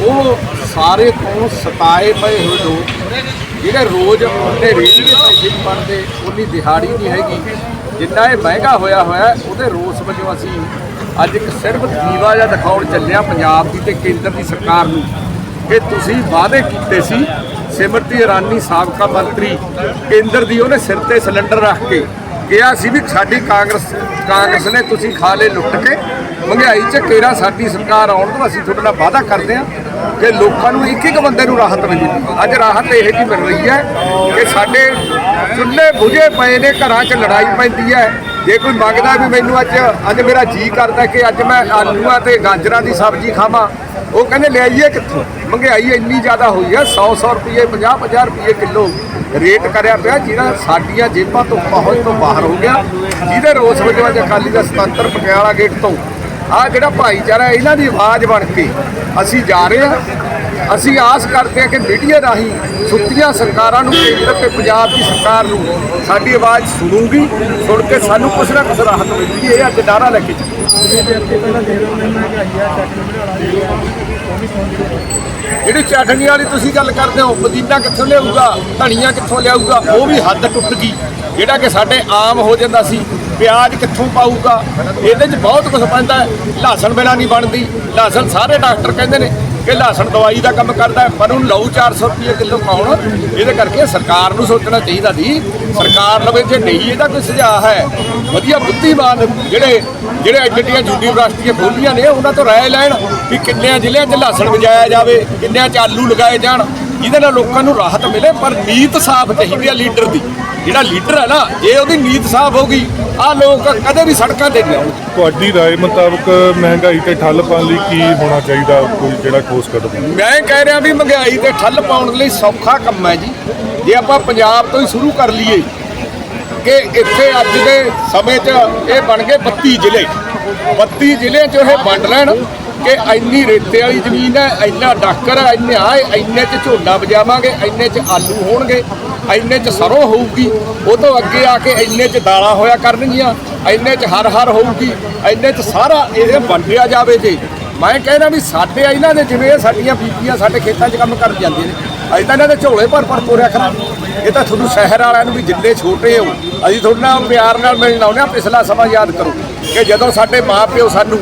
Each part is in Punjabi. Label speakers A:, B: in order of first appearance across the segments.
A: ਉਹ ਸਾਰੇ ਤੋਂ ਸਤਾਏ ਪਏ ਹੋਏ ਲੋਕ, ਜਿਹੜੇ ਰੋਜ਼ ਉਹਨੇ ਰੇਟ ਦੇ ਪੈਸੇ ਨਹੀਂ ਬਣਦੇ ਉਨੀ ਦਿਹਾੜੀ ਨਹੀਂ ਹੈਗੀ। ਜਿੰਨਾ ਇਹ ਮਹਿੰਗਾ ਹੋਇਆ ਹੋਇਆ, ਉਹਦੇ ਰੋਸ ਵਜੋਂ ਅਸੀਂ ਅੱਜ ਇੱਕ ਸਿਰਫ ਦੀਵਾ ਜਿਹਾ ਦਿਖਾਉਣ ਚੱਲਿਆ ਪੰਜਾਬ ਦੀ ਤੇ ਕੇਂਦਰ ਦੀ ਸਰਕਾਰ ਨੂੰ। ਕਿ ਤੁਸੀਂ ਵਾਅਦੇ ਕੀਤੇ ਸੀ, ਸਿਮਰਤੀ ਇਰਾਨੀ ਸਾਬਕਾ ਮੰਤਰੀ ਕੇਂਦਰ ਦੀ ਉਹਨੇ ਸਿਰ ਤੇ ਸਿਲੰਡਰ ਰੱਖ ਕੇ ਕਿਹਾ ਸੀ ਵੀ ਸਾਡੀ ਕਾਂਗਰਸ ਕਾਂਗਰਸ ਨੇ ਤੁਸੀਂ ਖਾ ਲਏ ਲੁੱਟ ਕੇ, ਮਹਿੰਗਾਈ 'ਚ ਕੇਰਾ ਸਾਡੀ ਸਰਕਾਰ ਆਉਣ ਤੋਂ ਅਸੀਂ ਤੁਹਾਡੇ ਨਾਲ ਵਾਅਦਾ ਕਰਦੇ ਹਾਂ। ਕਿ ਲੋਕਾਂ ਨੂੰ ਇੱਕ ਇੱਕ ਬੰਦੇ ਨੂੰ ਰਾਹਤ ਮਿਲੇਗੀ ਅੱਜ ਰਾਹਤ ਇਹ ਜੀ ਮਿਲ ਰਹੀ ਹੈ ਕਿ ਸਾਡੇ ਚੁੱਲ੍ਹੇ ਬੁਝੇ ਪਏ ਨੇ, ਘਰਾਂ 'ਚ ਲੜਾਈ ਪੈਂਦੀ ਹੈ। ਜੇ ਕੋਈ ਮੰਗਦਾ ਵੀ ਮੈਨੂੰ ਅੱਜ ਅੱਜ ਮੇਰਾ ਜੀ ਕਰਦਾ ਕਿ ਅੱਜ ਮੈਂ ਆਲੂਆਂ ਤੇ ਗਾਜਰਾਂ ਦੀ ਸਬਜ਼ੀ ਖਾਵਾਂ, ਉਹ ਕਹਿੰਦੇ ਲਿਆਈਏ ਕਿੱਥੋਂ? ਮਹਿੰਗਾਈ ਇੰਨੀ ਜ਼ਿਆਦਾ ਹੋਈ ਹੈ 100 100 ਰੁਪਏ 50 50 ਰੁਪਏ ਕਿਲੋ ਰੇਟ ਕਰਿਆ ਪਿਆ ਜਿਹੜਾ ਸਾਡੀਆਂ ਜੇਬਾਂ ਤੋਂ ਪਹੁੰਚ ਤੋਂ ਬਾਹਰ ਹੋ ਗਿਆ। ਜਿਹਦੇ ਰੋਸ ਵਜੋਂ ਅੱਜ ਅਕਾਲੀ ਦਾ ਸੁਤੰਤਰ ਪਟਿਆਲਾ ਗੇਟ ਤੋਂ ਆ ਜਿਹੜਾ ਭਾਈਚਾਰਾ ਇਹਨਾਂ ਦੀ ਆਵਾਜ਼ ਬਣ ਕੇ ਅਸੀਂ ਜਾ ਰਹੇ ਹਾਂ। ਅਸੀਂ ਆਸ ਕਰਦੇ ਹਾਂ ਕਿ ਮੀਡੀਆ ਰਾਹੀਂ ਸੁੱਤੀਆਂ ਸਰਕਾਰਾਂ ਨੂੰ ਕੇਂਦਰ ਤੇ ਪੰਜਾਬ ਦੀ ਸਰਕਾਰ ਨੂੰ ਸਾਡੀ ਆਵਾਜ਼ ਸੁਣੂਗੀ, ਸੁਣ ਕੇ ਸਾਨੂੰ ਕੁਛ ਨਾ ਕੁਛ ਰਾਹਤ ਮਿਲੂਗੀ ਇਹ ਅੱਜ ਨਾਰਾ ਲੈ ਕੇ ਚੱਲੇ ਜਿਹੜੀ ਚਟਨੀ ਵਾਲੀ ਤੁਸੀਂ ਗੱਲ ਕਰਦੇ ਹੋ, ਪੁਦੀਨਾ ਕਿੱਥੋਂ ਲਿਆਊਗਾ, ਧਨੀਆ ਕਿੱਥੋਂ ਲਿਆਊਗਾ, ਉਹ ਵੀ ਹੱਦ ਟੁੱਟ ਗਈ। ਜਿਹੜਾ ਕਿ ਸਾਡੇ ਆਮ ਹੋ ਜਾਂਦਾ ਸੀ ਪਿਆਜ਼ ਕਿੱਥੋਂ ਪਾਊਗਾ? ਇਹਦੇ 'ਚ ਬਹੁਤ ਕੁਝ ਪੈਂਦਾ ਹੈ। ਲਹਸਣ ਬਿਨਾਂ ਨਹੀਂ ਬਣਦੀ। ਲਹਸਣ ਸਾਰੇ ਡਾਕਟਰ ਕਹਿੰਦੇ ਨੇ ਕਿ ਲਹਸਣ ਦਵਾਈ ਦਾ ਕੰਮ ਕਰਦਾ ਪਰ ਉਹਨੂੰ ਲਊ 400 ਰੁਪਏ ਕਿਲੋ ਪਾਉਣ ਇਹਦੇ ਕਰਕੇ ਸਰਕਾਰ ਨੂੰ ਸੋਚਣਾ ਚਾਹੀਦਾ ਸੀ। ਸਰਕਾਰ ਲਵੇ ਜੇ ਨਹੀਂ, ਇਹਦਾ ਕੋਈ ਸੁਝਾਅ ਹੈ। ਵਧੀਆ ਬੁੱਧੀਵਾਨ ਜਿਹੜੇ ਜਿਹੜੇ ਐਡੀਆਂ ਯੂਨੀਵਰਸਿਟੀਆਂ ਖੋਲੀਆਂ ਨੇ, ਉਹਨਾਂ ਤੋਂ ਰਾਏ ਲੈਣ ਵੀ ਕਿੰਨਿਆਂ ਜ਼ਿਲ੍ਹਿਆਂ 'ਚ ਲਹਸਣ ਵਜਾਇਆ ਜਾਵੇ, ਕਿੰਨਿਆਂ 'ਚ ਆਲੂ ਲਗਾਏ ਜਾਣ। ਜਿਹਦੇ ਨਾਲ ਲੋਕਾਂ ਨੂੰ ਰਾਹਤ ਮਿਲੇ, ਪਰ ਨੀਤ ਸਾਫ਼ ਚਾਹੀਦੀ ਹੈ ਲੀਡਰ ਦੀ। ਜਿਹੜਾ ਲੀਡਰ ਹੈ ਨਾ ਜੇ ਉਹਦੀ ਨੀਤ ਸਾਫ਼ ਹੋਗੀ ਆ ਲੋਕ ਕਦੇ ਵੀ ਸੜਕਾਂ ਤੇ ਨਹੀਂ ਆਉਣਗੇ
B: ਤੁਹਾਡੀ رائے ਮੁਤਾਬਕ ਮਹਿੰਗਾਈ ਤੇ ਠੱਲ ਪਾਉਣ ਲਈ ਕੀ ਹੋਣਾ ਚਾਹੀਦਾ ਕੋਈ ਜਿਹੜਾ ਠੋਸ ਕਦਮ
A: ਮੈਂ ਕਹਿ ਰਿਹਾ ਵੀ ਮਹਿੰਗਾਈ ਤੇ ਠੱਲ ਪਾਉਣ ਲਈ ਸੌਖਾ ਕੰਮ ਹੈ ਜੀ ਜੇ ਆਪਾਂ ਪੰਜਾਬ ਤੋਂ ਹੀ ਸ਼ੁਰੂ ਕਰ ਲਈਏ ਕਿ ਇੱਥੇ ਅੱਜ ਦੇ ਸਮੇਂ 'ਚ ਇਹ ਬਣ ਗਏ 32 ਜ਼ਿਲ੍ਹੇ 32 ਜ਼ਿਲ੍ਹਿਆਂ 'ਚ ਇਹ ਵੰਡ ਲੈਣ ਕਿ ਇੰਨੀ ਰੇਤੇ ਵਾਲੀ ਜ਼ਮੀਨ ਹੈ ਇੰਨਾ ਡਾਕਰ ਹੈ ਇੰਨੇ ਆ ਇੰਨੇ 'ਚ ਝੋਨਾ ਬਜਾਵਾਂਗੇ ਇੰਨੇ 'ਚ ਆਲੂ ਹੋਣਗੇ ਇੰਨੇ 'ਚ ਸਰੋਂ ਹੋਊਗੀ, ਉਹ ਤੋਂ ਅੱਗੇ ਆ ਕੇ ਇੰਨੇ 'ਚ ਦਾਲਾਂ ਹੋਇਆ ਕਰਨਗੀਆਂ, ਇੰਨੇ 'ਚ ਹਰ ਹਰ ਹੋਊਗੀ, ਇੰਨੇ 'ਚ ਸਾਰਾ ਇਹ ਵੰਡਿਆ ਜਾਵੇ ਜੇ। ਮੈਂ ਕਹਿੰਦਾ ਵੀ ਸਾਡੇ ਇਹਨਾਂ ਦੇ, ਜਿਵੇਂ ਸਾਡੀਆਂ ਬੀਬੀਆਂ ਸਾਡੇ ਖੇਤਾਂ 'ਚ ਕੰਮ ਕਰਨ ਜਾਂਦੀਆਂ ਨੇ, ਅਸੀਂ ਤਾਂ ਇਹਨਾਂ ਦੇ ਝੋਲੇ ਭਰ ਭਰ ਤੋਰਿਆ ਕਰਾਂ ਇਹ ਤਾਂ ਤੁਹਾਨੂੰ ਸ਼ਹਿਰ ਵਾਲਿਆਂ ਨੂੰ ਵੀ ਜਿੰਨੇ ਛੋਟੇ ਹੋ, ਅਸੀਂ ਤੁਹਾਡੇ ਨਾਲ ਪਿਆਰ ਨਾਲ ਮਿਲਣ ਆਉਂਦੇ ਹਾਂ, ਪਿਛਲਾ ਸਮਾਂ ਯਾਦ ਕਰੋ ਕਿ ਜਦੋਂ ਸਾਡੇ ਮਾਪਿਓ ਸਾਨੂੰ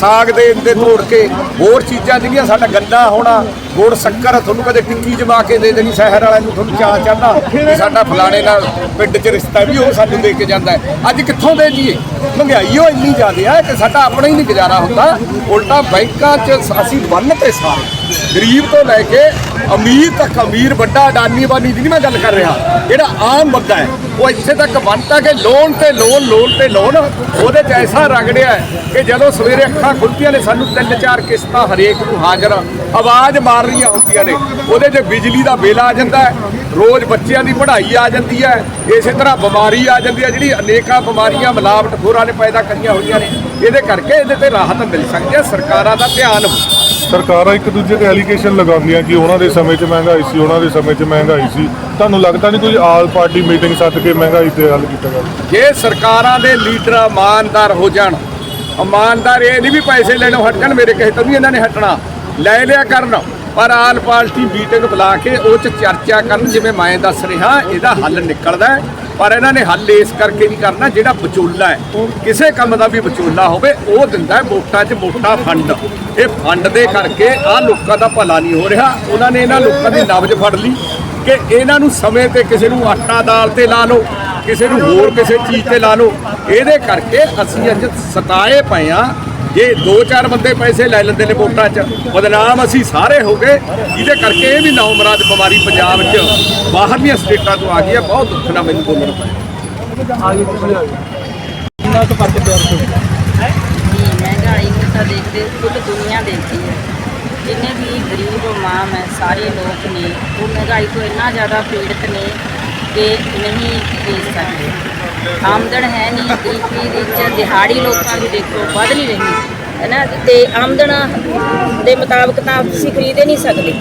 A: ਸਾਗ ਦੇ ਇੰਦੇ ਤੋੜ ਕੇ ਹੋਰ ਚੀਜ਼ਾਂ ਜਿਹੜੀਆਂ ਸਾਡਾ ਗੰਦਾ ਹੋਣਾ, ਗੁੜ, ਸ਼ੱਕਰ, ਤੁਹਾਨੂੰ ਕਦੇ ਟਿੱਕੀ ਜਮਾ ਕੇ ਦੇ ਦੇਣੀ ਸ਼ਹਿਰ ਵਾਲਿਆਂ ਨੂੰ, ਤੁਹਾਨੂੰ ਚਾਹ ਚੜਦਾ ਵੀ ਸਾਡਾ ਫਲਾਣੇ ਨਾਲ ਪਿੰਡ 'ਚ ਰਿਸ਼ਤਾ ਵੀ ਉਹ ਸਾਨੂੰ ਦੇ ਕੇ ਜਾਂਦਾ ਅੱਜ ਕਿੱਥੋਂ ਦੇ ਜੀਏ? ਮਹਿੰਗਾਈ ਉਹ ਇੰਨੀ ਜ਼ਿਆਦਾ ਹੈ ਕਿ ਸਾਡਾ ਆਪਣਾ ਹੀ ਨਹੀਂ ਗੁਜ਼ਾਰਾ ਹੁੰਦਾ। ਉਲਟਾ ਬੈਂਕਾਂ 'ਚ ਅਸੀਂ ਬੰਨ ਤੇ ਸਾਰੇ ਗਰੀਬ ਤੋਂ ਲੈ ਕੇ ਅਮੀਰ ਤੱਕ, ਅਮੀਰ, ਵੱਡਾ, ਅਡਾਨੀ ਬਾਨੀ ਦੀ ਨਹੀਂ ਮੈਂ ਗੱਲ ਕਰ ਰਿਹਾ। ਜਿਹੜਾ ਆਮ ਬੰਦਾ ਹੈ, ਉਹ ਇੱਥੇ ਤੱਕ ਬੰਨਤਾ ਕਿ ਲੋਨ ਤੇ ਲੋਨ ਲੋਨ ਤੇ ਲੋਨ, ਉਹਦੇ 'ਚ ਐਸਾ ਰਗੜਿਆ ਹੈ ਕਿ ਜਦੋਂ ਸਵੇਰੇ ਅੱਖਾਂ ਖੁੱਲਦੀਆਂ ਨੇ, ਸਾਨੂੰ ਤਿੰਨ ਚਾਰ ਕਿਸ਼ਤਾਂ ਹਰੇਕ ਨੂੰ ਹਾਜ਼ਰ ਆਵਾਜ਼ ਮਾਰ ਰਹੀਆਂ ਹੁੰਦੀਆਂ ਨੇ। ਉਹਦੇ 'ਚ ਬਿਜਲੀ ਦਾ ਬਿੱਲ ਆ ਜਾਂਦਾ ਰੋਜ਼ ਬੱਚਿਆਂ ਦੀ ਪੜ੍ਹਾਈ ਆ ਜਾਂਦੀ ਹੈ। ਇਸੇ ਤਰ੍ਹਾਂ ਬਿਮਾਰੀ ਆ ਜਾਂਦੀ ਹੈ। ਜਿਹੜੀ ਅਨੇਕਾਂ ਬਿਮਾਰੀਆਂ, ਮਿਲਾਵਟ ਖੋਰਾਂ ਨੇ ਪੈਦਾ ਕਰੀਆਂ ਹੋਈਆਂ ਨੇ। ਇਹਦੇ ਕਰਕੇ ਇਹਦੇ ਤੇ ਰਾਹਤ ਮਿਲ ਸਕਦੀ ਹੈ। ਸਰਕਾਰਾਂ ਦਾ ਧਿਆਨ
B: ਸਰਕਾਰਾਂ ਇੱਕ ਦੂਜੇ ਤੇ ਐਲੀਗੇਸ਼ਨ ਲਗਾਉਂਦੀਆਂ ਕਿ ਉਹਨਾਂ ਦੇ ਸਮੇਂ 'ਚ ਮਹਿੰਗਾਈ ਸੀ, ਉਹਨਾਂ ਦੇ ਸਮੇਂ 'ਚ ਮਹਿੰਗਾਈ ਸੀ। ਤੁਹਾਨੂੰ ਲੱਗਦਾ ਨਹੀਂ ਕੋਈ ਆਲ ਪਾਰਟੀ ਮੀਟਿੰਗ ਸੱਦ ਕੇ ਮਹਿੰਗਾਈ ਤੇ ਹੱਲ ਕੀਤਾ ਜਾਵੇ?
A: ਜੇ ਸਰਕਾਰਾਂ ਦੇ ਲੀਡਰ ਇਮਾਨਦਾਰ ਹੋ ਜਾਣ, ਇਮਾਨਦਾਰ ਇਹ ਨਹੀਂ ਵੀ ਪੈਸੇ ਲੈਣੋਂ ਜਾਣ, ਮੇਰੇ ਕਹੇ ਤੋਂ ਵੀ ਇਹਨਾਂ ਨੇ ਹਟਣਾ। ਲੈ ਲਿਆ ਕਰਨ। ਪਰ ਆਲ ਪਾਰਟੀ ਮੀਟਿੰਗ ਬੁਲਾ ਕੇ ਉਹ ਚ ਚਰਚਾ ਕਰਨ ਜਿਵੇਂ ਮੈਂ ਦੱਸ ਰਿਹਾ, ਇਹਦਾ ਹੱਲ ਨਿਕਲਦਾ ਪਰ ਇਹਨਾਂ ਨੇ ਹੱਲ ਇਸ ਕਰਕੇ ਨਹੀਂ ਕਰਨਾ ਜਿਹੜਾ ਵਿਚੋਲਾ ਹੈ। ਕਿਸੇ ਕੰਮ ਦਾ ਵੀ ਵਿਚੋਲਾ ਹੋਵੇ, ਉਹ ਦਿੰਦਾ ਹੈ ਵੋਟਾਂ 'ਚ ਮੋਟਾ ਫੰਡ। ਇਹ ਫੰਡ ਦੇ ਕਰਕੇ ਆ ਲੋਕਾਂ ਦਾ ਭਲਾ ਨਹੀਂ ਹੋ ਰਿਹਾ। ਉਹਨਾਂ ਨੇ ਇਹਨਾਂ ਲੋਕਾਂ ਦੀ ਨਬਜ਼ ਫੜ ਲਈ ਕਿ ਇਹਨਾਂ ਨੂੰ ਸਮੇਂ ਤੇ ਕਿਸੇ ਨੂੰ ਆਟਾ ਦਾਲ ਤੇ ਲਾ ਲਓ, ਕਿਸੇ ਨੂੰ ਹੋਰ ਕਿਸੇ ਚੀਜ਼ ਤੇ ਲਾ ਲਓ। ਇਹਦੇ ਕਰਕੇ ਅਸੀਂ ਅੱਜ ਸਤਾਏ ਪਏ ਆ ਜੇ ਦੋ ਚਾਰ ਬੰਦੇ ਪੈਸੇ ਲੈ ਲੈਂਦੇ ਨੇ ਵੋਟਾਂ 'ਚ, ਬਦਨਾਮ ਅਸੀਂ ਸਾਰੇ ਹੋ ਗਏ। ਇਹਦੇ ਕਰਕੇ ਇਹ ਵੀ ਨੌਮਰਾਦ ਬਿਮਾਰੀ ਪੰਜਾਬ 'ਚ ਬਾਹਰਲੀਆਂ ਸਟੇਟਾਂ ਤੋਂ ਆ ਗਈ ਹੈ। ਬਹੁਤ ਦੁੱਖ ਨਾਲ ਮੈਨੂੰ ਬੋਲਣਾ ਪਿਆ
C: ਜੀ ਮਹਿੰਗਾਈ ਨੂੰ ਤਾਂ ਦੇਖਦੇ ਕੁੱਲ ਦੁਨੀਆ ਦੇਖਦੀ ਹੈ ਜਿੰਨੇ ਵੀ ਗਰੀਬ ਮਾਮ ਹੈ ਸਾਰੇ ਲੋਕ ਨੇ, ਉਹ ਮਹਿੰਗਾਈ ਤੋਂ ਇੰਨਾ ਜ਼ਿਆਦਾ ਪੀੜਤ ਨੇ। ਕਿ ਨਹੀਂ ਦੇ ਸਕਦੇ। ਆਮਦਨ ਹੈ ਨਹੀਂ, ਗਰੀਬੀ ਵਿੱਚ ਦਿਹਾੜੀ ਲੋਕਾਂ ਦੀ ਦੇਖੋ, ਵੱਧ ਨਹੀਂ ਰਹੀ। ਹੈ ਨਾ? ਤੇ ਆਮਦਨ ਦੇ ਮੁਤਾਬਕ ਤਾਂ ਤੁਸੀਂ ਖਰੀਦ ਹੀ ਨਹੀਂ ਸਕਦੇ।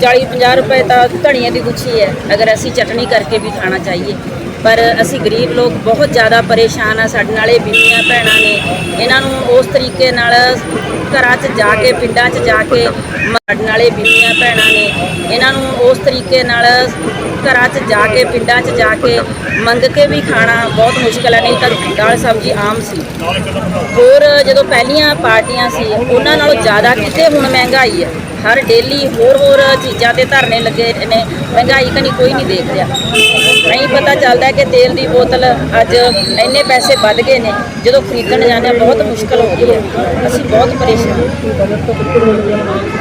C: 40 50 ਰੁਪਏ ਤਾਂ ਧਣੀਆਂ ਦੀ ਗੁੱਛੀ ਹੈ, ਅਗਰ ਅਸੀਂ ਚਟਨੀ ਕਰਕੇ ਵੀ ਖਾਣਾ ਚਾਹੀਏ। ਪਰ ਅਸੀਂ ਗਰੀਬ ਲੋਕ ਬਹੁਤ ਜ਼ਿਆਦਾ ਪਰੇਸ਼ਾਨ ਆ, ਸਾਡੇ ਨਾਲ ਇਹ ਬੀਬੀਆਂ ਭੈਣਾਂ ਨੇ। ਇਹਨਾਂ ਨੂੰ ਉਸ ਤਰੀਕੇ ਨਾਲ ਘਰਾਂ 'ਚ ਜਾ ਕੇ, ਪਿੰਡਾਂ 'ਚ ਜਾ ਕੇ, ਸਾਡੇ ਨਾਲ ਇਹ ਬੀਬੀਆਂ ਭੈਣਾਂ ਨੇ। ਇਹਨਾਂ ਨੂੰ ਉਸ ਤਰੀਕੇ ਨਾਲ ਘਰਾਂ 'ਚ ਜਾ ਕੇ, ਪਿੰਡਾਂ 'ਚ ਜਾ ਕੇ ਮੰਗ ਕੇ ਵੀ ਖਾਣਾ ਬਹੁਤ ਮੁਸ਼ਕਲ ਹੈ ਨਹੀਂ ਤਾਂ ਦਾਲ ਸਬਜ਼ੀ ਆਮ ਸੀ। ਹੋਰ ਜਦੋਂ ਪਹਿਲੀਆਂ ਪਾਰਟੀਆਂ ਸੀ, ਉਹਨਾਂ ਨਾਲੋਂ ਜ਼ਿਆਦਾ ਕਿਤੇ ਹੁਣ ਮਹਿੰਗਾਈ ਹੈ ਹਰ ਡੇਲੀ ਹੋਰ ਹੋਰ ਚੀਜ਼ਾਂ ਤੇ ਧਰਨੇ ਲੱਗੇ ਨੇ, ਮਹਿੰਗਾਈ ਕਨੀ ਕੋਈ ਨਹੀਂ ਦੇਖ ਰਿਹਾ। ਨਹੀਂ ਪਤਾ ਚੱਲਦਾ ਕਿ ਤੇਲ ਦੀ ਬੋਤਲ ਅੱਜ ਇੰਨੇ ਪੈਸੇ ਵੱਧ ਗਏ ਨੇ, ਜਦੋਂ ਖਰੀਦਣ ਜਾਂਦੇ ਹਾਂ ਬਹੁਤ ਮੁਸ਼ਕਲ ਹੋ ਗਈ ਹੈ ਅਸੀਂ ਬਹੁਤ ਪਰੇਸ਼ਾਨ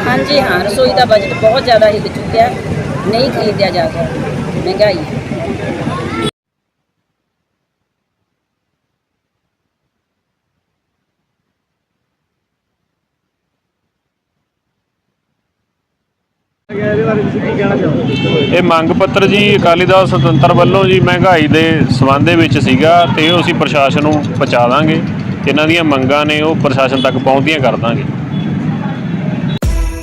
C: ਹਾਂਜੀ ਹਾਂ, ਰਸੋਈ ਦਾ ਬਜਟ ਬਹੁਤ ਜ਼ਿਆਦਾ ਹਿੱਲ ਚੁੱਕਿਆ। ਨਹੀਂ ਖਰੀਦਿਆ ਜਾ ਸਕਦਾ। ਮਹਿੰਗਾਈ ਹੈ
D: ਇਹ ਮੰਗ ਪੱਤਰ ਜੀ, ਅਕਾਲੀ ਦਲ ਸੁਤੰਤਰ ਵੱਲੋਂ ਜੀ ਮਹਿੰਗਾਈ ਦੇ ਸਬੰਧ ਦੇ ਵਿੱਚ ਸੀਗਾ ਤੇ ਉਹ ਅਸੀਂ ਪ੍ਰਸ਼ਾਸਨ ਨੂੰ ਪਹੁੰਚਾ ਦਾਂਗੇ ਇਹਨਾਂ ਦੀਆਂ ਮੰਗਾਂ ਨੇ ਉਹ ਪ੍ਰਸ਼ਾਸਨ ਤੱਕ ਪਹੁੰਚਦੀਆਂ ਕਰ ਦਾਂਗੇ।